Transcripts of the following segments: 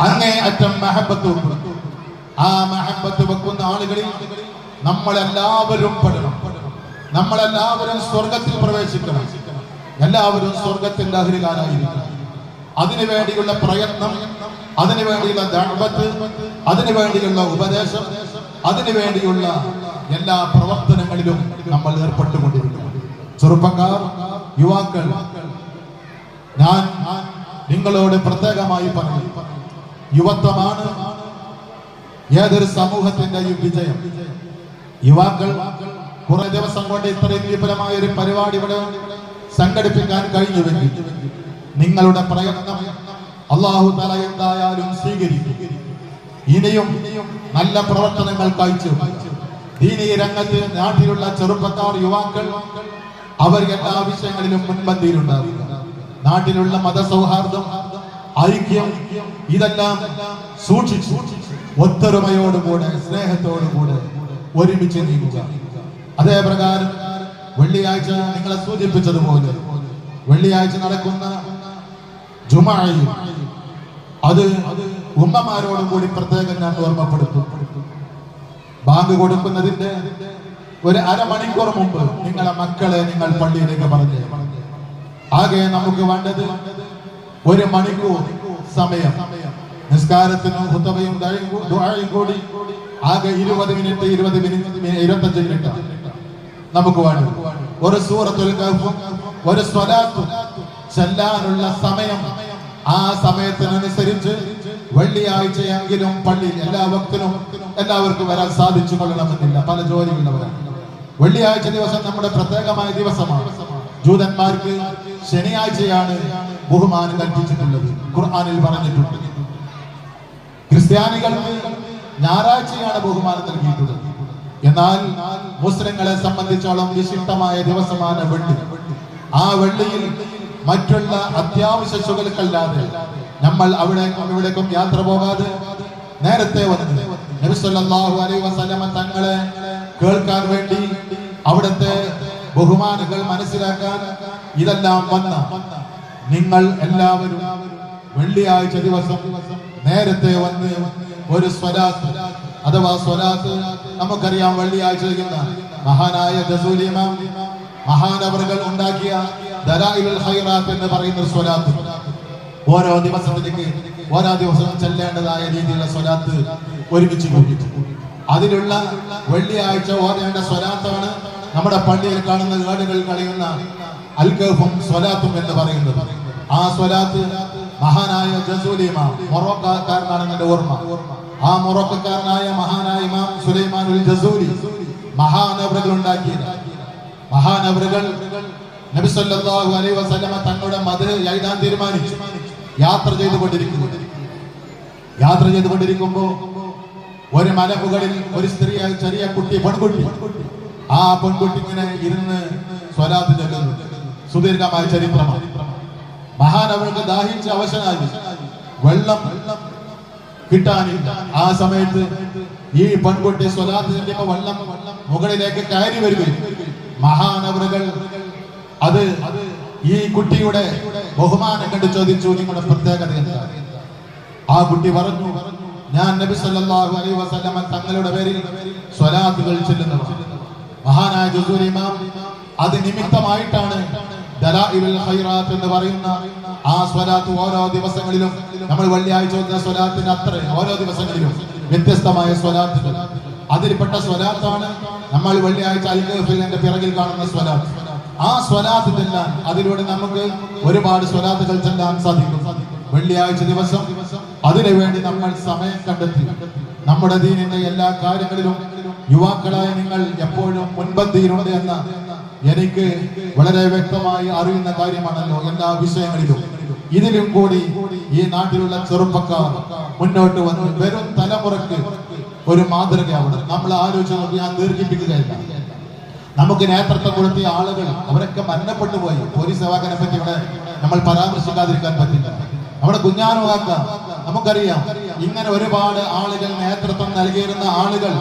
അങ്ങേ അറ്റം മഹബത്ത്. ആ മഹബത്ത് വെക്കുന്ന ആളുകളിൽ നമ്മളെല്ലാവരും പെടണം. നമ്മളെല്ലാവരും സ്വർഗത്തിൽ പ്രവേശിക്കണം. എല്ലാവരും സ്വർഗത്തിന്റെ അഹരികാരായിരിക്കണം അതിനുവേണ്ടിയുള്ള പ്രയത്നം അതിനുവേണ്ടിയുള്ള വേണ്ടിയുള്ള ഉപദേശം അതിനുവേണ്ടിയുള്ള എല്ലാ പ്രവർത്തനങ്ങളിലും നമ്മൾ ഏർപ്പെട്ടുകൊണ്ടിരിക്കുന്നു. ചെറുപ്പക്കാർ യുവാക്കൾ ഞാൻ നിങ്ങളോട് പ്രത്യേകമായി പറയും. യുവത്വമാണ് ഏതൊരു സമൂഹത്തിന്റെയും വിജയം. യുവാക്കൾ കുറെ ദിവസം കൊണ്ട് ഇത്രയും വിപുലമായ ഒരു പരിപാടി ഇവിടെ സംഘടിപ്പിക്കാൻ കഴിഞ്ഞുവെങ്കിൽ നിങ്ങളുടെ പ്രയത്നം അള്ളാഹു തല എന്തായാലും സ്വീകരിക്കും. ഇനിയും നല്ല പ്രവർത്തനങ്ങൾ കാഴ്ച ദീനീ രംഗത്ത് നാട്ടിലുള്ള ചെറുപ്പക്കാർ യുവാക്കൾ അവർ എല്ലാ വിഷയങ്ങളിലും മുൻപന്തിയിലുണ്ടാകും. നാട്ടിലുള്ള മതസൗഹാർദ്ദം ഐക്യം ഇതെല്ലാം സൂക്ഷിച്ചു ഒത്തൊരുമയോടുകൂടെ സ്നേഹത്തോടുകൂടെ ഒരുമിച്ച് നീങ്ങുക. അതേപ്രകാരം വെള്ളിയാഴ്ച നിങ്ങളെ സൂചിപ്പിച്ചതുപോലെ വെള്ളിയാഴ്ച നടക്കുന്ന ജുമായും അത് ഉമ്മമാരോടും കൂടി പ്രത്യേകം ഞാൻ ഓർമ്മപ്പെടുത്തും. ബാങ്ക് കൊടുക്കുന്നതിന്റെ ഒരു അരമണിക്കൂർ മുമ്പ് നിങ്ങളെ മക്കളെ നിങ്ങൾ പള്ളിയിലേക്ക് പറഞ്ഞു ആകെ നമുക്ക് വേണ്ടത് ഒരു മണിക്കൂർ സമയം. നിസ്കാരത്തിനും ഹുത്തബയും ദുആയും കൂടി ആകെ ഇരുപത് മിനിറ്റ് ഇരുപത് മിനിറ്റ് ഇരുപത്തഞ്ച് മിനിറ്റ്. നമുക്ക് വേണം ഒരു സൂറത്തുൽ കഹ്ഫും ഒരു സ്വലാത്തും ചെല്ലാനുള്ള സമയം ആ സമയത്തിനനുസരിച്ച് വെള്ളിയാഴ്ചയെങ്കിലും പള്ളിയിൽ എല്ലാ ഭക്തനും എല്ലാവർക്കും വരാൻ സാധിച്ചു കൊള്ളണമെന്നില്ല. പല ജോലിയുള്ളവരാണ്. വെള്ളിയാഴ്ച ദിവസം നമ്മുടെ പ്രത്യേകമായ ദിവസമാണ്. ജൂതന്മാർക്ക് ശനിയാഴ്ചയാണ് ബഹുമാനം കൽപ്പിച്ചിട്ടുള്ളത് ഖുർആാനിൽ പറഞ്ഞിട്ടുണ്ട്. ക്രിസ്ത്യാനികൾക്ക് ഞായറാഴ്ചയാണ് ബഹുമാനം നൽകിയിട്ടുള്ളത്. എന്നാൽ മുസ്ലിങ്ങളെ സംബന്ധിച്ചോളം വിശിഷ്ടമായ ദിവസമാണ് വെള്ളി. ആ വെള്ളിയിൽ മറ്റുള്ള അത്യാവശ്യ ശുകലുക്കല്ലാതെ നമ്മൾ അവിടെ ഇവിടേക്കും യാത്ര പോകാതെ നേരത്തെ വന്നത് തങ്ങളെ കേൾക്കാൻ വേണ്ടി അവിടുത്തെ ബഹുമാനങ്ങൾ മനസ്സിലാക്കാൻ ഇതെല്ലാം വന്ന നിങ്ങൾ എല്ലാവരും വെള്ളിയാഴ്ച ദിവസം നേരത്തെ വന്ന് ഒരു സ്വരാത്ത് അഥവാ സ്വരാത്ത് നമുക്കറിയാം വെള്ളിയാഴ്ച ചെയ്യുന്ന മഹാനായ ദസൂലിമാം മഹാനവറുകൾ ഉണ്ടാക്കിയ ഖൈറാത്ത് എന്ന് പറയുന്ന സ്വരാത്ത്. ഓരോ ദിവസത്തിലേക്ക് ഓരോ ദിവസവും ചെല്ലേണ്ടതായ രീതിയിലുള്ള സ്വരാത്ത് ഒരുമിച്ച് കൂട്ടി അതിലുള്ള വെള്ളിയാഴ്ച ഓരേണ്ട സ്വരാത്താണ് നമ്മുടെ പള്ളിയിൽ കാണുന്ന ഏടുകൾ കളയുന്ന അൽഗഫും സ്വലാത്തും എന്ന് പറയുന്നത്. ആ സ്വലാത്ത് മഹാനായ ജസൂലിമാ മൊറോക്കാരനാണ് എന്റെ ഓർമ്മ. ആ മൊറോക്കക്കാരനായ മഹാനായ ഇമാം സുലൈമാൻ ഉൽ ജസൂലി മഹാനവറുകൾ ഉണ്ടാക്കിയത്. മഹാനവറുകൾ നബി സല്ലല്ലാഹു അലൈഹി വസല്ലമ തങ്ങളുടെ മത് എഴുതാൻ തീരുമാനിച്ചു. യാത്ര ചെയ്തുകൊണ്ടിരിക്കുന്നു. യാത്ര ചെയ്തുകൊണ്ടിരിക്കുമ്പോ ഒരു മലമുകളിൽ ഒരു സ്ത്രീ ചെറിയ കുട്ടി പെൺകുട്ടി. ആ പെൺകുട്ടി ഇങ്ങനെ ഇരുന്ന് സ്വലാത്ത് ചൊല്ലുന്നു സുദീർഘമായ ചരിത്രമാണ് മഹാനവർക്ക് ദാഹിച്ച് അവശനായി. വെള്ളം കിട്ടാനില്ല ആ സമയത്ത് ഈ പെൺകുട്ടി സ്വലാത്ത് ചെല്ലുമ്പോ വെള്ളം മുകളിലേക്ക് കയറി വരികയും മഹാനവറുകൾ അത് ഈ കുട്ടിയുടെ ബഹുമാനം കണ്ട് ചോദിച്ചു നിങ്ങളുടെ പ്രത്യേകത എന്താ? ആ കുട്ടി പറഞ്ഞു ഞാൻ നബി സല്ലല്ലാഹു അലൈഹി വസല്ലമ തങ്ങളുടെ പേരിൽ സ്വലാത്തുകൾ ചെല്ലുന്നു മഹാനായ ജുസൂർ അത് നിമിത്തമായിട്ടാണ് എന്ന് പറയുന്ന ആ സ്വലാത്ത് ഓരോ ദിവസങ്ങളിലും നമ്മൾ വെള്ളിയാഴ്ച വന്ന സ്വലാത്തിന് അത്ര ഓരോ ദിവസങ്ങളിലും വ്യത്യസ്തമായ സ്വലാത്തുകൾ. അതിൽപ്പെട്ട സ്വലാത്താണ് നമ്മൾ വെള്ളിയാഴ്ച അൽഗഫിലിന്റെ പിറകിൽ കാണുന്ന സ്വലാത്ത്. ആ സ്വലാത്ത് ചെല്ലാൻ അതിലൂടെ നമുക്ക് ഒരുപാട് സ്വലാത്തുകൾ ചെല്ലാൻ സാധിക്കും. വെള്ളിയാഴ്ച ദിവസം അതിനു വേണ്ടി നമ്മൾ സമയം കണ്ടെത്തി. നമ്മുടെ ദീനിന്റെ എല്ലാ കാര്യങ്ങളിലും യുവാക്കളായ നിങ്ങൾ എപ്പോഴും മുൻപന്തിയിലുണ്ട് എന്ന എനിക്ക് വളരെ വ്യക്തമായി അറിയുന്ന കാര്യമാണല്ലോ എല്ലാ വിഷയങ്ങളിലും. ഇതിലും കൂടി ഈ നാട്ടിലുള്ള ചെറുപ്പക്കാർ മുന്നോട്ട് വന്ന് വെറും തലമുറയ്ക്ക് ഒരു മാതൃകയാവണം നമ്മൾ ആലോചിച്ച് നോക്കി ഞാൻ ദീർഘിപ്പിക്കുകയല്ല. നമുക്ക് നേതൃത്വം കൊടുത്തിയ ആളുകൾ അവരൊക്കെ മരണപ്പെട്ടു പോയി. പോലീസ് സേവാക്കനെ പറ്റി ഇവിടെ നമ്മൾ പരാമർശിക്കാതിരിക്കാൻ പറ്റില്ല. നമ്മുടെ കുഞ്ഞാനുവാക്ക നമുക്കറിയാം ഇങ്ങനെ ഒരുപാട് ആളുകൾ നേതൃത്വം നൽകിയിരുന്ന ആളുകൾ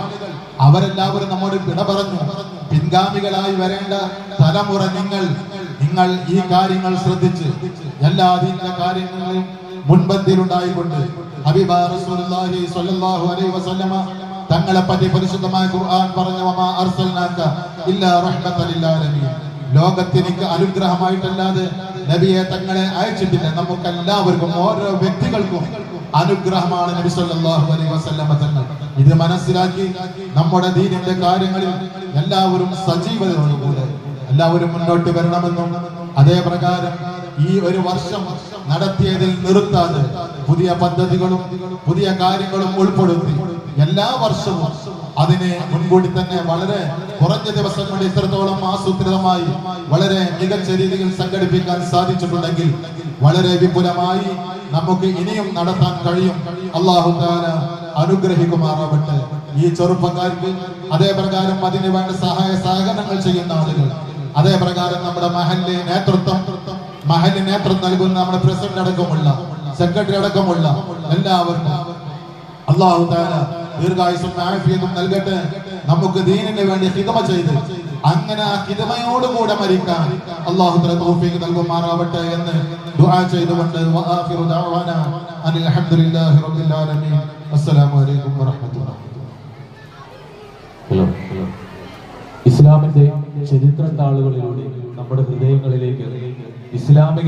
അവരെല്ലാവരും നമ്മോട് വിട പറഞ്ഞു പിൻഗാമികളായി വരേണ്ട തലമുറ നിങ്ങൾ നിങ്ങൾ ഈ കാര്യങ്ങൾ ശ്രദ്ധിച്ച് എല്ലാ അതിന്റെ കാര്യങ്ങളിലും മുൻപന്തിയിലുണ്ടായിക്കൊണ്ട് ഹബീബ റസൂലുള്ളാഹി സ്വല്ലല്ലാഹു അലൈഹി വസല്ലമ തങ്ങളെ പറ്റി പരിശുദ്ധമായ ഖുർആൻ പറഞ്ഞു വമാ അർസൽനാക ഇല്ലാ ലോകത്തിനിക്ക് അനുഗ്രഹമായിട്ടല്ലാതെ നബിയെ തങ്ങളെ അയച്ചിട്ടില്ല. നമുക്ക് എല്ലാവർക്കും ഓരോ വ്യക്തികൾക്കും അനുഗ്രഹമാണ് നബി സല്ലല്ലാഹു അലൈഹി വസല്ലമ തങ്ങൾ ഇത് മനസ്സിലാക്കി നമ്മുടെ ദീനിന്റെ കാര്യങ്ങളിൽ എല്ലാവരും സജീവതയോടുകൂടെ എല്ലാവരും മുന്നോട്ട് വരണമെന്നും അതേ പ്രകാരം ഈ ഒരു വർഷം നടത്തിയതിൽ നിർത്താതെ പുതിയ പദ്ധതികളും പുതിയ കാര്യങ്ങളും ഉൾപ്പെടുത്തി എല്ലാ വർഷവും അതിനെ മുൻകൂട്ടി തന്നെ വളരെ കുറഞ്ഞ ദിവസം കൊണ്ട് ഇത്രത്തോളം ആസൂത്രിതമായി വളരെ മികച്ച രീതിയിൽ സംഘടിപ്പിക്കാൻ സാധിച്ചിട്ടുണ്ടെങ്കിൽ വളരെ വിപുലമായി നമുക്ക് ഇനിയും നടത്താൻ കഴിയും. അള്ളാഹു താല അനുഗ്രഹിക്കുമാറാവട്ടെ. ഈ ചെറുപ്പക്കാർക്ക് അതേ പ്രകാരം അതിന് വേണ്ട സഹായ സഹകരണങ്ങൾ ചെയ്യുന്ന ആളുകൾ. അതേ പ്രകാരം നമ്മുടെ മഹന്റെ നേതൃത്വം മഹലിന് നേതൃത്വം നൽകുന്ന നമ്മുടെ പ്രസിഡന്റ് അടക്കമുള്ള സെക്രട്ടറി അടക്കമുള്ള എല്ലാവർക്കും അള്ളാഹു താല ദീർഘായുസും നൽകട്ടെ. നമുക്ക് ദീനിന് വേണ്ടി ഹിതമ ചെയ്ത് അങ്ങനെ ആ ഹിതമയോടുകൂടെ മരിക്കാൻ അള്ളാഹു തൗഫീഖ് നൽകുമാറാവട്ടെ എന്ന് ദുആ ചെയ്തുകൊണ്ട് വആഖിറു ദഅവാന അനിൽ ഹംദുലില്ലാഹി റബ്ബിൽ ആലമീൻ. അസ്സലാമു അലൈക്കും വറഹ്മത്തുള്ളാഹി ഹലോ. ഹലോ ഇസ്ലാമിന്റെ ചരിത്ര താളുകളിലൂടെ നമ്മുടെ ഹൃദയങ്ങളിലേക്ക് ഇസ്ലാമിക